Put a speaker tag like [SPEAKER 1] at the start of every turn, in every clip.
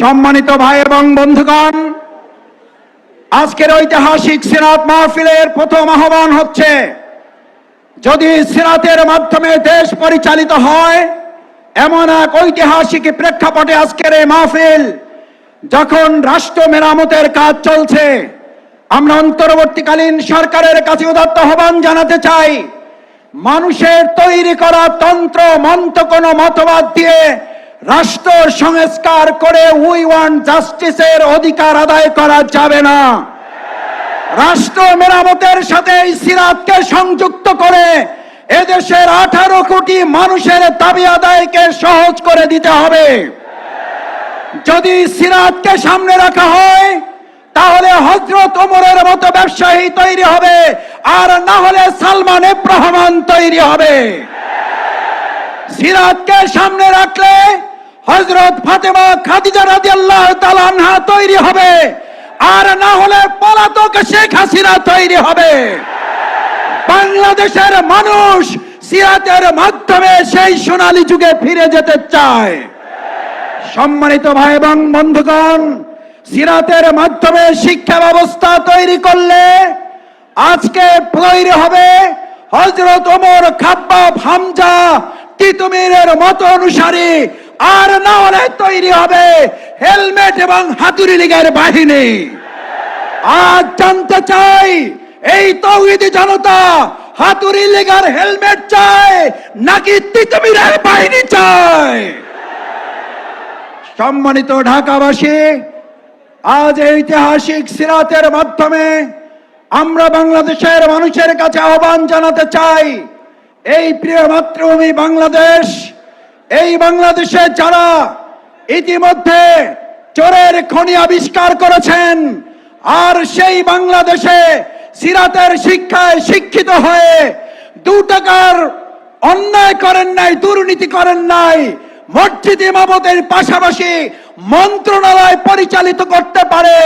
[SPEAKER 1] সম্মানিত ভাই এবং বন্ধুগণ, আজকের ঐতিহাসিক সিরাত মাহফিলের প্রথম আহ্বান হচ্ছে, যদি সিরাতের মাধ্যমে দেশ পরিচালিত হয়, এমন এক ঐতিহাসিক প্রেক্ষাপটে আজকের এই মাহফিল, যখন রাষ্ট্র মেরামতের কাজ চলছে, আমরা অন্তর্বর্তীকালীন সরকারের কাছে উদাত্ত আহ্বান জানাতে চাই, মানুষের তৈরি করা তন্ত্র, মন্ত্র কোন মতবাদ দিয়ে রাষ্ট্র সংস্কার করে উই ওয়ান জাস্টিসের অধিকার আদায় করা যাবে না। রাষ্ট্র মেরামতের সাথে এই সিরাতকে সংযুক্ত করে এদেশের আঠারো কোটি মানুষের দাবি আদায়কে সহজ করে দিতে হবে। যদি সিরাতকে সামনে রাখা হয়, তাহলে হজরত ওমরের মতো ব্যবসায়ী তৈরি হবে, আর না হলে সালমান রহমান তৈরি হবে। সিরাতকে সামনে রাখলে হজরত ফাতেমা খাদিজা তাআলা আনহা তৈরি হবে। আর না হলে পলাতক শেখ হাসিনা তৈরি হবে। বাংলাদেশের মানুষ সিরাতের মাধ্যমে সেই সোনালী যুগে ফিরে যেতে চায়। সম্মানিত ভাই এবং বন্ধুগণ, সিরাতের মাধ্যমে শিক্ষা ব্যবস্থা তৈরি করলে আজকে তৈরি হবে হজরত ওমর খাব্বাব হামজা তিতুমিরের মত অনুসারী? আর না হলে তৈরি হবে হেলমেট এবং হাতুড়ি লীগের বাহিনী। আজ জানতে চাই, এই তৌহিদি জনতা হাতুড়ি লীগের হেলমেট চায় নাকি তিতুমিরের বাহিনী চায়? সম্মানিত ঢাকাবাসী, আজ ঐতিহাসিক সিরাতের মাধ্যমে আমরা বাংলাদেশের মানুষের কাছে আহ্বান জানাতে চাই এই প্রিয় মাতৃভূমি বাংলাদেশ, এই বাংলাদেশে যারা ইতিমধ্যে চোরের খনি আবিষ্কার করেছেন, আর সেই বাংলাদেশে সিরাতের শিক্ষায় শিক্ষিত হয়ে দু টাকার অন্যায় করেন নাই, দুর্নীতি করেন নাই, মসজিদ ইমামতের পাশাপাশি মন্ত্রণালয় পরিচালিত করতে পারে,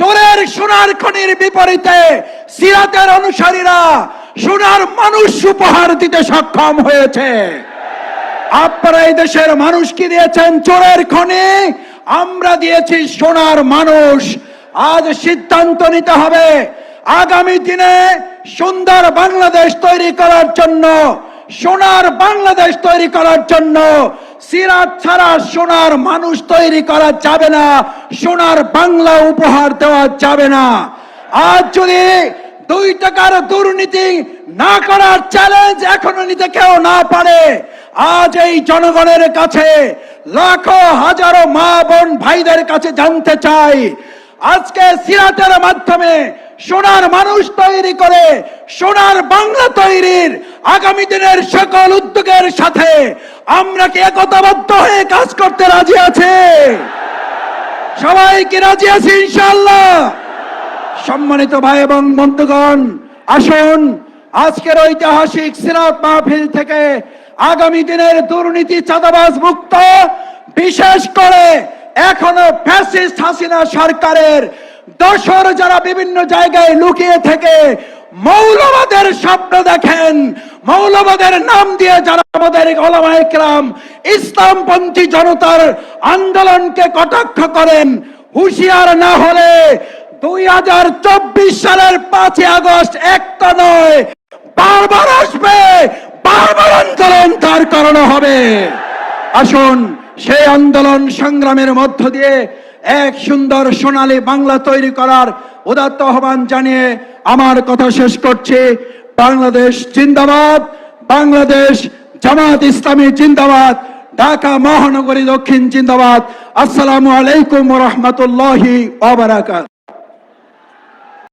[SPEAKER 1] চোরের সোনার খনির বিপরীতে সিরাতের অনুসারীরা সোনার মানুষ উপহার দিতে সক্ষম হয়েছে। আপনারা এই দেশের মানুষ কি দিয়েছেন? চোরের খনি। আমরা দিয়েছি সোনার মানুষ। আজ সিদ্ধান্ত নিতে হবে। আগামী দিনে সুন্দর বাংলাদেশ তৈরি করার জন্য, সোনার বাংলাদেশ তৈরি করার জন্য সিরাত ছাড়া সোনার মানুষ তৈরি করা যাবে না, সোনার বাংলা উপহার দেওয়া যাবে না। আজ যদি টাকার দুর্নীতি না করার চ্যালেঞ্জ এখনও নিতে কেউ না পারে। আজ এই জনগণের কাছে লাখো হাজারো মা বোন ভাইদের কাছে জানতে চাই। আজকে সিরাতের মাধ্যমে সোনার মানুষ তৈরি করে, সোনার বাংলা তৈরির আগামী দিনের সকল উদ্যোগের সাথে আমরা কি একতাবদ্ধ হয়ে কাজ করতে রাজি আছে? সবাই কি রাজি আছে ইনশাল্লাহ সম্মানিত ভাই এবং বন্ধুগণ, আসুন আজকের ঐতিহাসিক সিরাত মাহফিল থেকে আগামী দিনের দুর্নীতি চাঁদাবাজ মুক্ত, বিশেষ করে এখনও ফ্যাসিস্ট হাসিনা সরকারের দোসর যারা বিভিন্ন জায়গায় লুকিয়ে থেকে মৌলবাদের স্বপ্ন দেখেন, মৌলবাদের নাম দিয়ে যারা আমাদের ওলামা ইসলামপন্থী জনতার আন্দোলনকে কটাক্ষ করেন, হুঁশিয়ার না হলে দুই হাজার চব্বিশ সালের পাঁচই আগস্ট একটা নয়। বারবার আসবে, বারবার আন্দোলন তার কারণে হবে। আসুন, সেই আন্দোলন সংগ্রামের মধ্য দিয়ে এক সুন্দর সোনালী বাংলা তৈরি করার উদাত্ত আহ্বান জানিয়ে আমার কথা শেষ করছি। বাংলাদেশ জিন্দাবাদ, বাংলাদেশ জামাত ইসলামী জিন্দাবাদ, ঢাকা মহানগরী দক্ষিণ জিন্দাবাদ। আসসালামু আলাইকুম রহমতুল্লাহি